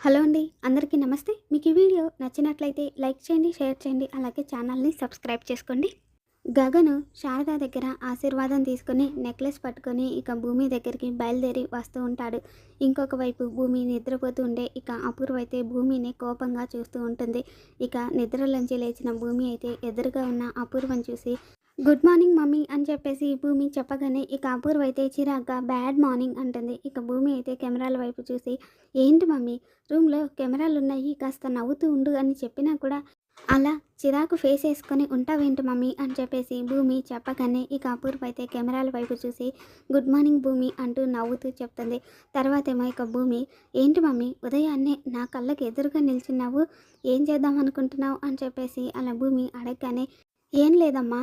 Hello అండి అందరికీ నమస్తే. మీకు ఈ వీడియో నచ్చినట్లయితే లైక్ చేయండి షేర్ చేయండి అలాగే ఛానల్ని సబ్స్క్రైబ్ చేసుకోండి. గగను శారద దగ్గర ఆశీర్వాదం తీసుకొని నెక్లెస్ పట్టుకొని ఇక భూమి దగ్గరికి బయలుదేరి వస్తూ ఉంటాడు. ఇంకొక వైపు భూమి నిద్రపోతూ ఉండే ఇక అపూర్వ అయితే భూమిని కోపంగా చూస్తూ ఉంటుంది. ఇక నిద్రలోంచి లేచిన భూమి అయితే ఎదురుగా ఉన్న అపూర్వం చూసి గుడ్ మార్నింగ్ మమ్మీ అని చెప్పేసి భూమి చెప్పగానే ఇక అపూర్వ అయితే చిరాగ్గా బ్యాడ్ మార్నింగ్ అంటుంది. ఇక భూమి అయితే కెమెరాల వైపు చూసి ఏంటి మమ్మీ? రూమ్లో కెమెరాలు ఉన్నాయి కాస్త నవ్వుతూ ఉండు అని చెప్పినా కూడా అలా చిరాకు ఫేస్ వేసుకొని ఉంటావేంటి మమ్మీ అని చెప్పేసి భూమి చెప్పగానే ఇక అపూర్వ అయితే కెమెరాల వైపు చూసి గుడ్ మార్నింగ్ భూమి అంటూ నవ్వుతూ చెప్తుంది. తర్వాత ఏమో ఇక భూమి ఏంటి మమ్మీ? ఉదయాన్నే నా కళ్ళకి ఎదురుగా నిల్చున్నావు ఏం చేద్దాం అనుకుంటున్నావు? అని చెప్పేసి అలా భూమి అడగగానే ఏం లేదమ్మా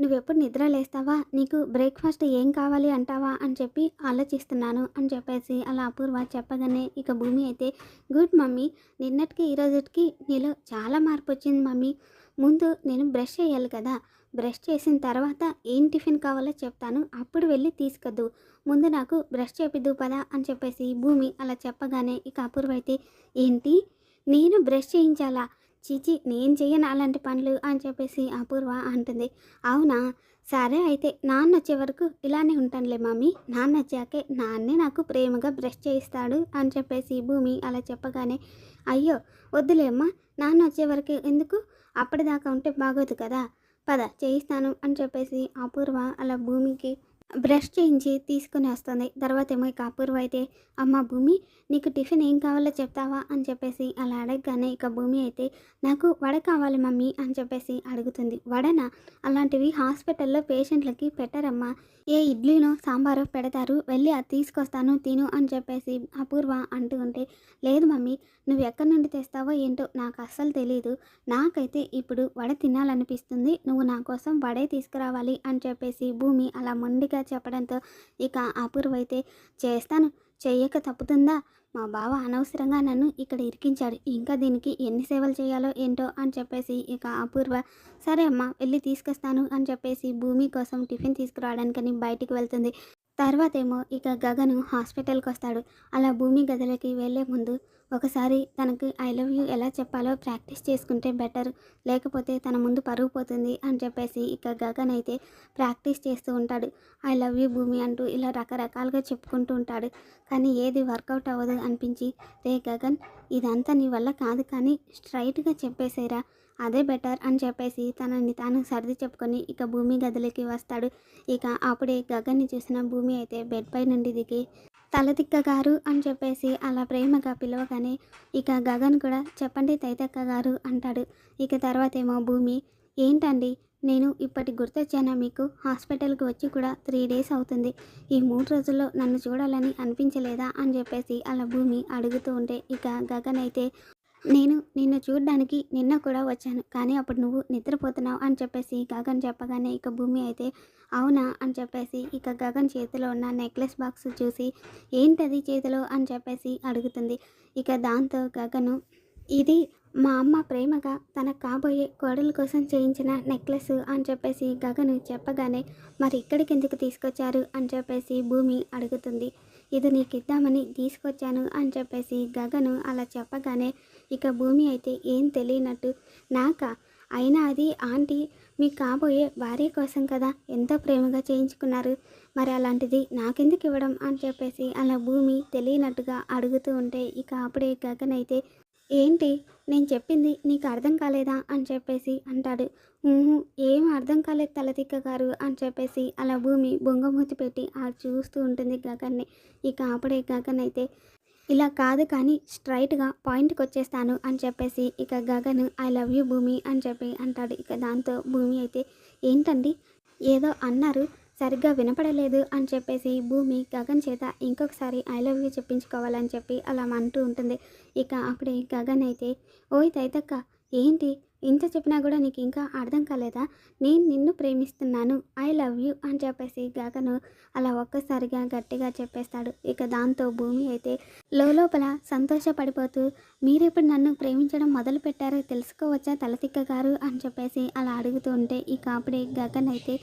నువ్వెప్పుడు నిద్ర లేస్తావా? నీకు బ్రేక్ఫాస్ట్ ఏం కావాలి అంటావా? అని చెప్పి ఆలోచిస్తున్నాను అని చెప్పేసి అలా అపూర్వ చెప్పగానే ఇక భూమి అయితే గుడ్ మమ్మీ నిన్నటికి ఈ రోజుకి నీలో చాలా మార్పు వచ్చింది మమ్మీ. ముందు నేను బ్రష్ చేయాలి కదా. బ్రష్ చేసిన తర్వాత ఏం టిఫిన్ కావాలో చెప్తాను. అప్పుడు వెళ్ళి తీసుకొద్దు. ముందు నాకు బ్రష్ చేపిద్దు పదా అని చెప్పేసి భూమి అలా చెప్పగానే ఇక అపూర్వ అయితే ఏంటి? నేను బ్రష్ చేయించాలా? చీచి నేను చెయ్యను అలాంటి పనులు అని చెప్పేసి అపూర్వ అంటుంది. అవునా? సరే అయితే నాన్న వచ్చే వరకు ఇలానే ఉంటానులే మమ్మీ నాన్న వచ్చాకే నాన్నే నాకు ప్రేమగా బ్రష్ చేయిస్తాడు అని చెప్పేసి భూమి అలా చెప్పగానే అయ్యో వద్దులే అమ్మా. నాన్న వచ్చే వరకు ఎందుకు? అప్పటిదాకా ఉంటే బాగోదు కదా. పద చేయిస్తాను అని చెప్పేసి అపూర్వ అలా భూమికి బ్రష్ చేయించి తీసుకుని వస్తుంది తర్వాత ఏమో ఇక అపూర్వ అయితే అమ్మ భూమి నీకు టిఫిన్ ఏం కావాలో చెప్తావా? అని చెప్పేసి అలా అడగగానే ఇక భూమి అయితే నాకు వడ కావాలి మమ్మీ అని చెప్పేసి అడుగుతుంది. వడనా? అలాంటివి హాస్పిటల్లో పేషెంట్లకి పెట్టరమ్మా. ఏ ఇడ్లీనో సాంబారో పెడతారు. వెళ్ళి అది తీసుకొస్తాను తిను అని చెప్పేసి అపూర్వ అంటూ ఉంటే లేదు మమ్మీ నువ్వు ఎక్కడి నుండి తెస్తావో ఏంటో నాకు అస్సలు తెలియదు నాకైతే ఇప్పుడు వడ తినాలనిపిస్తుంది. నువ్వు నా కోసం వడే తీసుకురావాలి అని చెప్పేసి భూమి అలా మొండిగా చెప్పడంతో ఇక అపూర్వ అయితే చేస్తాను. చెయ్యక తప్పుతుందా? మా బావ అనవసరంగా నన్ను ఇక్కడ ఇరికించాడు. ఇంకా దీనికి ఎన్ని సేవలు చేయాలో ఏంటో అని చెప్పేసి ఇక అపూర్వ సరే అమ్మా వెళ్ళి తీసుకొస్తాను అని చెప్పేసి భూమి కోసం టిఫిన్ తీసుకురావడానికని బయటికి వెళ్తుంది. తర్వాత ఏమో ఇక గగను హాస్పిటల్కి వస్తాడు. అలా భూమి గదిలోకి వెళ్ళే ముందు ఒకసారి తనకి ఐ లవ్ యూ ఎలా చెప్పాలో ప్రాక్టీస్ చేసుకుంటే బెటర్. లేకపోతే తన ముందు పరుగు పోతుంది అని చెప్పేసి ఇక గగన్ అయితే ప్రాక్టీస్ చేస్తూ ఉంటాడు. ఐ లవ్ యూ భూమి అంటూ ఇలా రకరకాలుగా చెప్పుకుంటూ ఉంటాడు. కానీ ఏది వర్కౌట్ అవ్వదు అనిపించి రే గగన్ ఇదంతా నీ వల్ల కాదు కానీ స్ట్రైట్గా చెప్పేసేరా. అదే బెటర్ అని చెప్పేసి తనని తాను సర్ది చెప్పుకొని ఇక భూమి గదిలోకి వస్తాడు. ఇక అప్పుడే గగన్ని చూసిన భూమి అయితే బెడ్ పై నుండి దిగి తలదిక్క గారు అని చెప్పేసి అలా ప్రేమగా పిలవగానే ఇక గగన్ కూడా చెప్పండి తైతక్క గారు అంటాడు. ఇక తర్వాత ఏమో భూమి ఏంటండి? నేను ఇప్పటి గుర్తొచ్చానా మీకు? హాస్పిటల్కి వచ్చి కూడా త్రీ డేస్ అవుతుంది. ఈ మూడు రోజుల్లో నన్ను చూడాలని అనిపించలేదా? అని చెప్పేసి అలా భూమి అడుగుతూ ఉంటే ఇక గగన్ అయితే నేను నిన్ను చూడడానికి నిన్న కూడా వచ్చాను. కానీ అప్పుడు నువ్వు నిద్రపోతున్నావు అని చెప్పేసి గగన్ చెప్పగానే ఇక భూమి అయితే అవునా అని చెప్పేసి ఇక గగన్ చేతిలో ఉన్న నెక్లెస్ బాక్స్ చూసి ఏంటది చేతిలో అని చెప్పేసి అడుగుతుంది. ఇక దాంతో గగను ఇది మా అమ్మ ప్రేమగా తన కాబోయే కోడల కోసం చేయించిన నెక్లెస్ అని చెప్పేసి గగను చెప్పగానే మరి ఇక్కడికి ఎందుకు తీసుకొచ్చారు అని చెప్పేసి భూమి అడుగుతుంది. ఇది నీకు ఇద్దామని తీసుకొచ్చాను అని చెప్పేసి గగను అలా చెప్పగానే ఇక భూమి అయితే ఏం తెలియనట్టు నాక? అయినా అది ఆంటీ మీకు కాబోయే భార్య కోసం కదా ఎంతో ప్రేమగా చేయించుకున్నారు? మరి అలాంటిది నాకెందుకు ఇవ్వడం? అని చెప్పేసి అలా భూమి తెలియనట్టుగా అడుగుతూ ఉంటే ఇక అప్పుడే గగన్ అయితే ఏంటి? నేను చెప్పింది నీకు అర్థం కాలేదా? అని చెప్పేసి అంటాడు. ఏం అర్థం కాలేదు తలతిక్క గారు అని చెప్పేసి అలా భూమి బొంగమూతి పెట్టి ఆ చూస్తూ ఉంటుంది గగన్ని. ఇక అప్పుడే గగన్ అయితే ఇలా కాదు కానీ స్ట్రైట్గా పాయింట్కి వచ్చేస్తాను అని చెప్పేసి ఇక గగన్ ఐ లవ్ యూ భూమి అని చెప్పి అంటాడు. ఇక దాంతో భూమి అయితే ఏంటండి? ఏదో అన్నారు సరిగ్గా వినపడలేదు అని చెప్పేసి భూమి గగన్ చేత ఇంకొకసారి ఐ లవ్ యూ చెప్పించుకోవాలని చెప్పి అలా అంటూ ఉంటుంది. ఇక అప్పుడే గగన్ అయితే ఓయ్ తైతక్క ఏంటి? ఇంత చెప్పినా కూడా నీకు ఇంకా అర్థం కాలేదా? నేను నిన్ను ప్రేమిస్తున్నాను. ఐ లవ్ యూ అని చెప్పేసి గగను అలా ఒక్కసారిగా గట్టిగా చెప్పేస్తాడు. ఇక దాంతో భూమి అయితే లోపల సంతోషపడిపోతూ మీరెప్పుడు నన్ను ప్రేమించడం మొదలు పెట్టారో తెలుసుకోవచ్చా తలసిక్క గారు అని చెప్పేసి అలా అడుగుతూ ఉంటే ఇక అప్పుడే గగన్ అయితే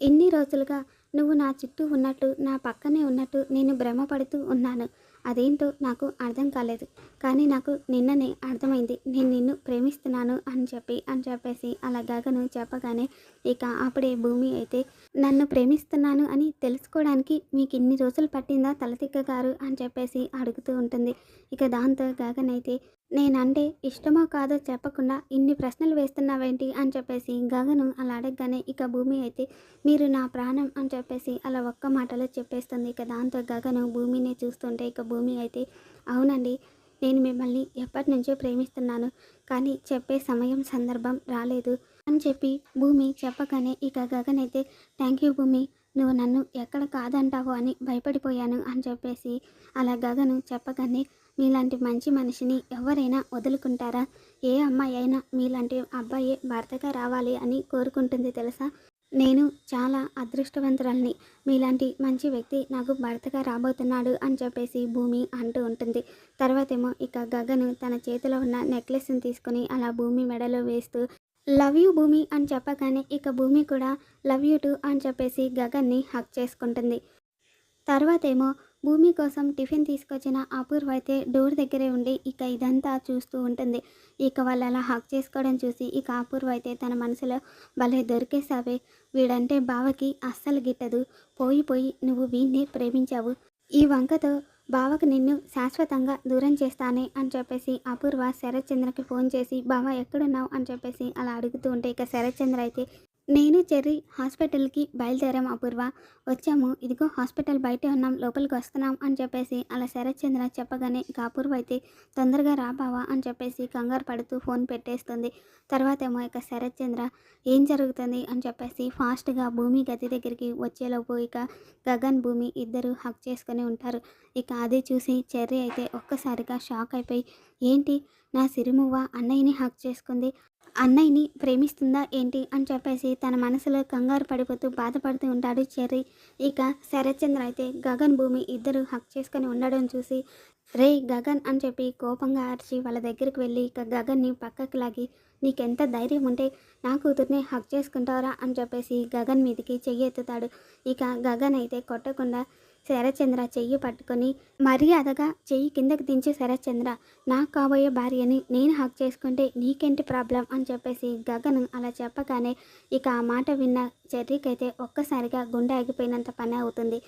ఎన్ని రోజులుగా నువ్వు నా చుట్టూ ఉన్నట్టు నా పక్కనే ఉన్నట్టు నేను భ్రమపడుతూ ఉన్నాను. అదేంటో నాకు అర్థం కాలేదు. కానీ నాకు నిన్ననే అర్థమైంది. నేను నిన్ను ప్రేమిస్తున్నాను అని చెప్పి అని చెప్పేసి అలా గగను చెప్పగానే ఇక అప్పుడే భూమి అయితే నన్ను ప్రేమిస్తున్నాను అని తెలుసుకోవడానికి మీకు ఇన్ని రోజులు పట్టిందా తలతిక్క గారు అని చెప్పేసి అడుగుతూ ఉంటుంది. ఇక దాంతో గగన్ అయితే నేనంటే ఇష్టమో కాదో చెప్పకుండా ఇన్ని ప్రశ్నలు వేస్తున్నావేంటి అని చెప్పేసి గగను అలా అడగగానే ఇక భూమి అయితే మీరు నా ప్రాణం అని చెప్పేసి అలా ఒక్క మాటలో చెప్పేస్తుంది ఇక దాంతో గగను భూమిని చూస్తుంటే ఇక భూమి అయితే అవునండి నేను మిమ్మల్ని ఎప్పటి నుంచో ప్రేమిస్తున్నాను కానీ చెప్పే సమయం సందర్భం రాలేదు అని చెప్పి భూమి చెప్పగానే ఇక గగన్ అయితే థ్యాంక్ యూ భూమి నువ్వు నన్ను ఎక్కడ కాదంటావో అని భయపడిపోయాను అని చెప్పేసి అలా గగను చెప్పగానే మీలాంటి మంచి మనిషిని ఎవరైనా వదులుకుంటారా? ఏ అమ్మాయి అయినా మీలాంటి అబ్బాయి భర్తగా రావాలి అని కోరుకుంటుంది తెలుసా? నేను చాలా అదృష్టవంతురాల్ని. మీలాంటి మంచి వ్యక్తి నాకు భర్తగా రాబోతున్నాడు అని చెప్పేసి భూమి అంటూ ఉంటుంది. తర్వాతేమో ఇక గగను తన చేతిలో ఉన్న నెక్లెస్ని తీసుకొని అలా భూమి మెడలో వేస్తూ లవ్ యూ భూమి అని చెప్పగానే ఇక భూమి కూడా లవ్ యూ టు అని చెప్పేసి గగన్ని హక్ చేసుకుంటుంది. తర్వాతేమో భూమి కోసం టిఫిన్ తీసుకొచ్చిన అపూర్వ అయితే డోర్ దగ్గరే ఉండి ఇక ఇదంతా చూస్తూ ఉంటుంది. ఇక వాళ్ళు అలా హక్ చేసుకోవడం చూసి ఇక అపూర్వ అయితే తన మనసులో భలే దొరికేసావే వీడంటే బావకి అస్సలు గిట్టదు. పోయి పోయి నువ్వు వీణ్ణి ప్రేమించావు. ఈ వంకతో బావకు నిన్ను శాశ్వతంగా దూరం చేస్తానే అని చెప్పేసి అపూర్వ శరత్చంద్రకి ఫోన్ చేసి బావ ఎక్కడున్నావు? అని చెప్పేసి అలా అడుగుతూ ఉంటే ఇక శరత్చంద్ర అయితే నేను చెర్రీ హాస్పిటల్కి బయలుదేరాం అపూర్వ. వచ్చాము. ఇదిగో హాస్పిటల్ బయటే ఉన్నాం. లోపలికి వస్తున్నాం అని చెప్పేసి అలా శరత్చంద్ర చెప్పగానే ఇక అపూర్వ అయితే తొందరగా రాబావా అని చెప్పేసి కంగారు పడుతూ ఫోన్ పెట్టేస్తుంది. తర్వాత ఏమో ఇక శరత్చంద్ర ఏం జరుగుతుంది అని చెప్పేసి ఫాస్ట్గా భూమి గది దగ్గరికి వచ్చేలోపు ఇక గగన్ భూమి ఇద్దరు హక్ చేసుకొని ఉంటారు. ఇక అది చూసి చెర్రీ అయితే ఒక్కసారిగా షాక్ అయిపోయి ఏంటి? నా సిరిమువ్వ అన్నయ్యని హక్ చేసుకుంది. అన్నయ్యని ప్రేమిస్తుందా ఏంటి అని చెప్పేసి తన మనసులో కంగారు పడిపోతూ బాధపడుతూ ఉంటాడు చెర్రీ. ఇక శరత్చంద్ర అయితే గగన్ భూమి ఇద్దరు హక్ చేసుకొని ఉండడం చూసి రే గగన్ అని చెప్పి కోపంగా అరిచి వాళ్ళ దగ్గరికి వెళ్ళి ఇక గగన్ని పక్కకు లాగి నీకెంత ధైర్యం ఉంటే నా కూతుర్ని హక్ చేసుకుంటారా అని చెప్పేసి గగన్ మీదకి చెయ్యి ఎత్తుతాడు ఇక గగన్ అయితే కొట్టకుండా శరచంద్ర చెయ్యి పట్టుకొని మర్యాదగా చెయ్యి కిందకి దించి శరచంద్ర నాకు కాబోయే భార్యని నేను హక్ చేసుకుంటే నీకేంటి ప్రాబ్లం అని చెప్పేసి గగన్ అలా చెప్పగానే ఇక ఆ మాట విన్న చెర్రీకైతే ఒక్కసారిగా గుండె ఆగిపోయినంత పని అవుతుంది.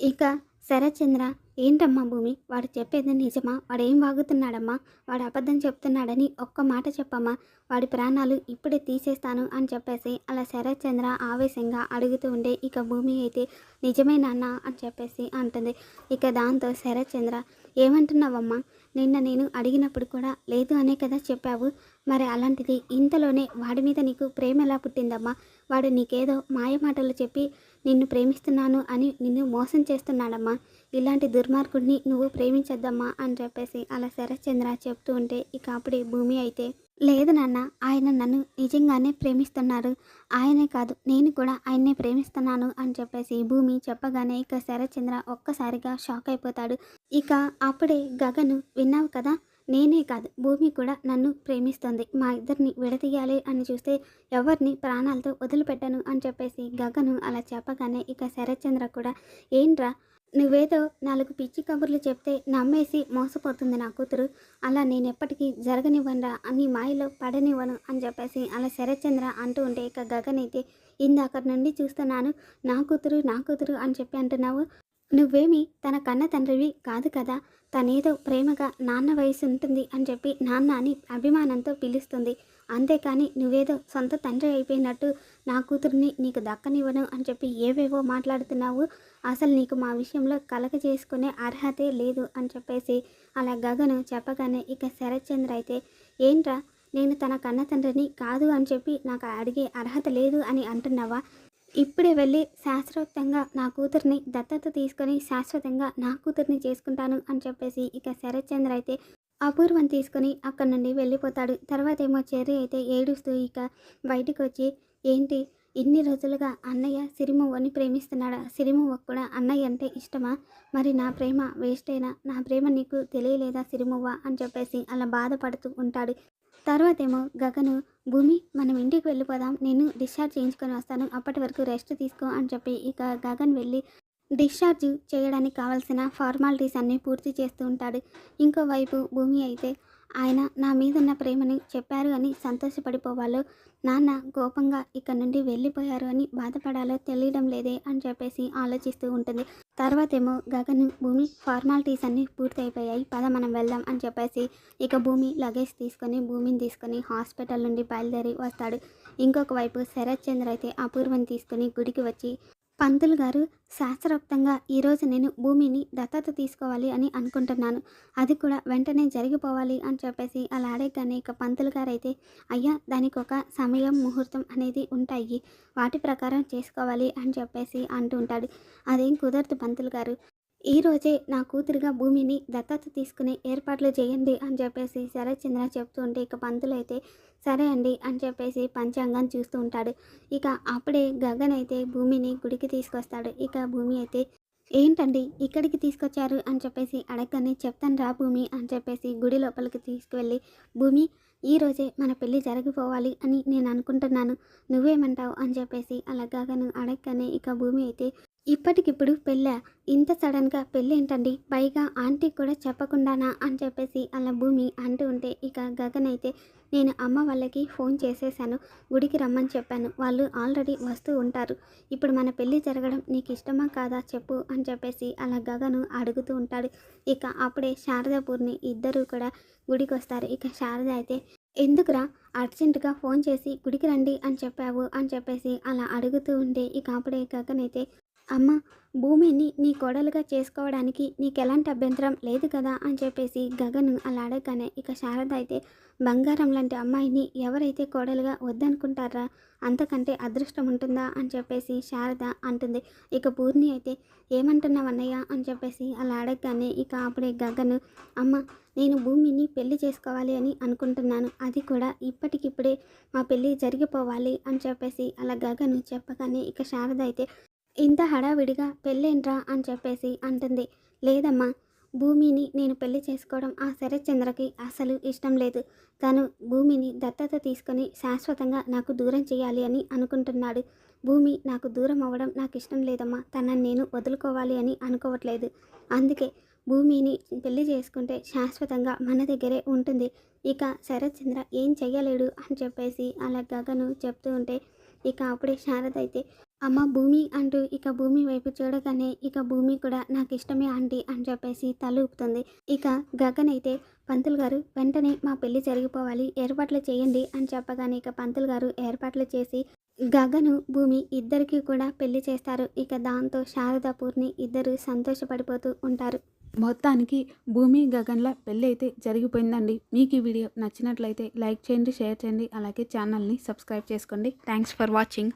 ఇక శరత్చంద్ర ఏంటమ్మా భూమి? వాడు చెప్పేది నిజమా? వాడేం వాగుతున్నాడమ్మా? వాడు అబద్ధం చెప్తున్నాడని ఒక్క మాట చెప్పమ్మా. వాడి ప్రాణాలు ఇప్పుడే తీసేస్తాను అని చెప్పేసి అలా శరత్చంద్ర ఆవేశంగా అడుగుతూ ఉండే ఇక భూమి అయితే నిజమే నాన్న అని చెప్పేసి అంటుంది. ఇక దాంతో శరత్చంద్ర ఏమంటున్నావమ్మా? నిన్న నేను అడిగినప్పుడు కూడా లేదు అనే కదా చెప్పావు. మరి అలాంటిది ఇంతలోనే వాడి మీద నీకు ప్రేమ ఎలా పుట్టిందమ్మా? వాడు నీకేదో మాయ మాటలు చెప్పి నిన్ను ప్రేమిస్తున్నాను అని నిన్ను మోసం చేస్తున్నాడమ్మా. ఇలాంటి దుర్మార్గుడిని నువ్వు ప్రేమించద్దమ్మా అని చెప్పేసి అలా శరత్చంద్ర చెప్తూ ఉంటే ఇక అప్పుడే భూమి అయితే లేదు నాన్న ఆయన నన్ను నిజంగానే ప్రేమిస్తున్నారు ఆయనే కాదు నేను కూడా ఆయన్నే ప్రేమిస్తున్నాను అని చెప్పేసి భూమి చెప్పగానే ఇక శరత్చంద్ర ఒక్కసారిగా షాక్ అయిపోతాడు. ఇక అప్పుడే గగను విన్నావు కదా నేనే కాదు. భూమి కూడా నన్ను ప్రేమిస్తుంది. మా ఇద్దరిని విడదీయాలి అని చూస్తే ఎవరిని ప్రాణాలతో వదిలిపెట్టను అని చెప్పేసి గగను అలా చెప్పగానే ఇక శరత్చంద్ర కూడా ఏంట్రా నువ్వేదో నాలుగు పిచ్చి కబుర్లు చెప్తే నమ్మేసి మోసపోతుంది నా కూతురు. అలా నేను ఎప్పటికీ జరగనివ్వనరా అని మాయలో పడనివ్వను అని చెప్పేసి అలా శరత్చంద్ర అంటూ ఉంటే ఇక గగన్ అయితే ఇందాక నుండి చూస్తున్నాను నా కూతురు నా కూతురు అని చెప్పి అంటున్నావు. నువ్వేమి తన కన్న తండ్రివి కాదు కదా? తనేదో ప్రేమగా నాన్న వయసు ఉంటుంది అని చెప్పి నాన్న అని అభిమానంతో పిలుస్తుంది. అంతేకాని నువ్వేదో సొంత తండ్రి అయిపోయినట్టు నా కూతుర్ని నీకు దక్కనివ్వను అని చెప్పి ఏవేవో మాట్లాడుతున్నావు. అసలు నీకు మా విషయంలో కలగ చేసుకునే అర్హతే లేదు అని చెప్పేసి అలా గగను చెప్పగానే ఇక శరత్చంద్ర అయితే ఏంట్రా? నేను తన కన్న తండ్రిని కాదు అని చెప్పి నాకు అడిగే అర్హత లేదు అని అంటున్నావా? ఇప్పుడే వెళ్ళి శాశ్వతంగా నా కూతుర్ని దత్తత తీసుకొని శాశ్వతంగా నా కూతుర్ని చేసుకుంటాను అని చెప్పేసి ఇక శరత్చంద్ర అయితే అపూర్వం తీసుకొని అక్కడి నుండి వెళ్ళిపోతాడు. తర్వాత ఏమో చెర్రి అయితే ఏడుస్తూ ఇక బయటికి వచ్చి ఏంటి? ఇన్ని రోజులుగా అన్నయ్య సిరిమువ్వని ప్రేమిస్తున్నాడా? సిరిమువ్వకు కూడా అన్నయ్య అంటే ఇష్టమా? మరి నా ప్రేమ వేస్ట్ అయినా నా ప్రేమ నీకు తెలియలేదా సిరిమువ్వ అని చెప్పేసి అలా బాధపడుతూ ఉంటాడు. తర్వాత ఏమో గగను భూమి మనం ఇంటికి వెళ్ళిపోదాం. నేను డిశ్చార్జ్ చేయించుకొని వస్తాను. అప్పటి వరకు రెస్ట్ తీసుకో అని చెప్పి ఇక గగన్ వెళ్ళి డిశ్చార్జ్ చేయడానికి కావాల్సిన ఫార్మాలిటీస్ అన్నీ పూర్తి చేస్తూ ఉంటాడు. ఇంకోవైపు భూమి అయితే ఆయన నా మీదున్న ప్రేమని చెప్పారు అని సంతోషపడిపోవాలో? నాన్న కోపంగా ఇక్కడ నుండి వెళ్ళిపోయారు అని బాధపడాలో తెలియడం లేదే అని చెప్పేసి ఆలోచిస్తూ ఉంటుంది. తర్వాత ఏమో గగన్ భూమి ఫార్మాలిటీస్ అన్నీ పూర్తి అయిపోయాయి పద మనం వెళ్దాం అని చెప్పేసి ఇక భూమి లగేజ్ తీసుకొని భూమిని తీసుకొని హాస్పిటల్ నుండి బయలుదేరి వస్తాడు. ఇంకొక వైపు శరత్ చంద్ర అయితే అపూర్వం తీసుకొని గుడికి వచ్చి పంతులు గారు శాస్త్రోక్తంగా ఈరోజు నేను భూమిని దత్తత తీసుకోవాలి అని అనుకుంటున్నాను. అది కూడా వెంటనే జరిగిపోవాలి అని చెప్పేసి అలా అడగగానే ఇక పంతులు గారు అయితే అయ్యా దానికి ఒక సమయం ముహూర్తం అనేది ఉంటాయి. వాటి ప్రకారం చేసుకోవాలి అని చెప్పేసి అంటూ ఉంటాడు. అదేం కుదరదు పంతులు గారు. ఈరోజే నా కూతురుగా భూమిని దత్తత తీసుకునే ఏర్పాట్లు చేయండి అని చెప్పేసి శరత్చంద్ర చెప్తూ ఉంటే ఇక పంతులు అయితే సరే అండి అని చెప్పేసి పంచాంగం చూస్తూ ఉంటాడు. ఇక అప్పుడే గగన్ అయితే భూమిని గుడికి తీసుకొస్తాడు. ఇక భూమి అయితే ఏంటండి ఇక్కడికి తీసుకొచ్చారు? అని చెప్పేసి అడగగానే చెప్తాను రా భూమి అని చెప్పేసి గుడి లోపలికి తీసుకువెళ్ళి భూమి ఈ రోజే మన పెళ్ళి జరిగిపోవాలి అని నేను అనుకుంటున్నాను. నువ్వేమంటావు? అని చెప్పేసి అలా గగను అడగగానే ఇక భూమి అయితే ఇప్పటికిప్పుడు పెళ్ళా. ఇంత సడన్గా పెళ్ళి ఏంటండి పైగా ఆంటీ కూడా చెప్పకుండానా అని చెప్పేసి అలా భూమి అంటూ ఉంటే ఇక గగన్ అయితే నేను అమ్మ వాళ్ళకి ఫోన్ చేసేసాను. గుడికి రమ్మని చెప్పాను. వాళ్ళు ఆల్రెడీ వస్తూ ఉంటారు. ఇప్పుడు మన పెళ్ళి జరగడం నీకు ఇష్టమా కాదా చెప్పు అని చెప్పేసి అలా గగను అడుగుతూ ఉంటాడు. ఇక అప్పుడే శారదాపూర్ని ఇద్దరు కూడా గుడికి వస్తారు ఇక శారద అయితే ఎందుకురా? అర్జెంటుగా ఫోన్ చేసి గుడికి రండి అని చెప్పావు అని చెప్పేసి అలా అడుగుతూ ఉంటే ఇక అప్పుడే గగన్ అయితే అమ్మ భూమిని నీ కోడలుగా చేసుకోవడానికి నీకు ఎలాంటి అభ్యంతరం లేదు కదా అని చెప్పేసి గగన్ అలా అడగగానే ఇక శారద అయితే బంగారం లాంటి అమ్మాయిని ఎవరైతే కోడలుగా వద్దనుకుంటారా? అంతకంటే అదృష్టం ఉంటుందా? అని చెప్పేసి శారద అంటుంది. ఇక పూర్ణి అయితే ఏమంటున్నావు అన్నయ్య? అని చెప్పేసి అలా అడగగానే ఇక అప్పుడే గగన్ అమ్మ నేను భూమిని పెళ్ళి చేసుకోవాలి అని అనుకుంటున్నాను. అది కూడా ఇప్పటికిప్పుడే మా పెళ్ళి జరిగిపోవాలి అని చెప్పేసి అలా గగన్ చెప్పగానే ఇక శారద అయితే ఇంత హడావిడిగా పెళ్ళేంట్రా అని చెప్పేసి అంటుంది. లేదమ్మా భూమిని నేను పెళ్ళి చేసుకోవడం ఆ శరత్చంద్రకి అసలు ఇష్టం లేదు. తను భూమిని దత్తత తీసుకొని శాశ్వతంగా నాకు దూరం చేయాలి అని అనుకుంటున్నాడు. భూమి నాకు దూరం అవ్వడం నాకు ఇష్టం లేదమ్మా తనని నేను వదులుకోవాలి అని అనుకోవట్లేదు. అందుకే భూమిని పెళ్ళి చేసుకుంటే శాశ్వతంగా మన దగ్గరే ఉంటుంది. ఇక శరత్చంద్ర ఏం చెయ్యలేడు అని చెప్పేసి అలా గగను చెప్తూ ఉంటే ఇక అప్పుడే శారద అయితే అమ్మ భూమి అంటూ ఇక భూమి వైపు చూడగానే ఇక భూమి కూడా నాకు ఇష్టమే ఆంటీ అని చెప్పేసి తల ఊపుతుంది. ఇక గగన్ అయితే పంతులు గారు వెంటనే మా పెళ్ళి జరిగిపోవాలి ఏర్పాట్లు చేయండి అని చెప్పగానే ఇక పంతులు గారు ఏర్పాట్లు చేసి గగను భూమి ఇద్దరికీ కూడా పెళ్ళి చేస్తారు. ఇక దాంతో శారదాపూర్ని ఇద్దరు సంతోషపడిపోతూ ఉంటారు. మొత్తానికి భూమి గగన్ల పెళ్ళి అయితే జరిగిపోయిందండి. మీకు ఈ వీడియో నచ్చినట్లయితే లైక్ చేయండి షేర్ చేయండి. అలాగే ఛానల్ని సబ్స్క్రైబ్ చేసుకోండి. Thanks for watching.